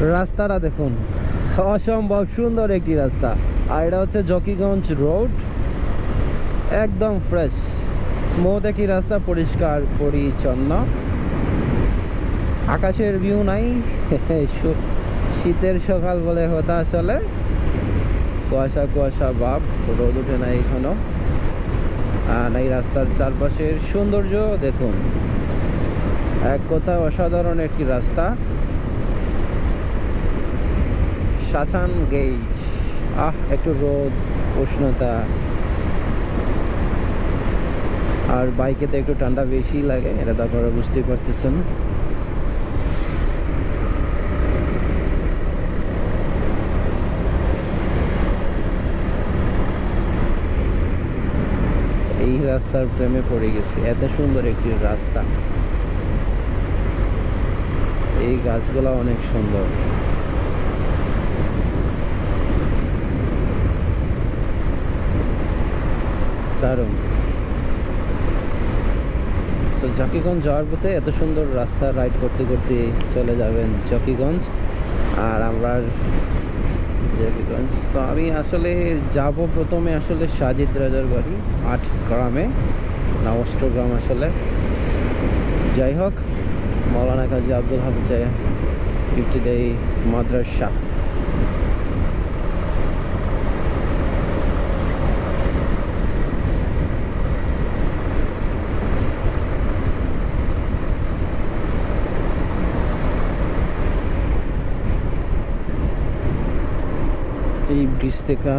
রাস্তাটা দেখুন। অসম্ভব সুন্দর একটি রাস্তা। আর এটা হচ্ছে জকিগঞ্জ রোড। একদম ফ্রেশ। স্মুথ একটি রাস্তা, পরিষ্কার, পরিচ্ছন্ন। আকাশের ভিউ নাই। শীতের সকাল বলে হতা আসলে কুয়াশা কুয়াশা ভাব। রোদ উঠে নাই এখনও। আর এই রাস্তার চারপাশের সৌন্দর্য দেখুন। এক কথা অসাধারণ একটি রাস্তা। শাসান গেট আহ, একটু রোদ, উষ্ণতা। আর বাইকে তো একটু ঠান্ডা বেশি লাগে, এটা তো আপনারা বুঝতেই পারতেছেন। এই রাস্তার প্রেমে পড়ে গেছে, এত সুন্দর একটি রাস্তা। এই গাছগুলা অনেক সুন্দর। দারুণ। সো জকিগঞ্জ যাওয়ার পথে এত সুন্দর রাস্তা রাইড করতে করতে চলে যাবেন জকিগঞ্জ আর আমরা জকিগঞ্জ তো আমি আসলে যাব প্রথমে আসলে সাজিদ রাজার বাড়ি, আট গ্রামে, না অষ্টগ্রাম আসলে। যাই হোক, মৌলানা কাজী আব্দুল হাফিজ ইবতদায়ী মাদ্রাসা। এই ব্রিজ থেকে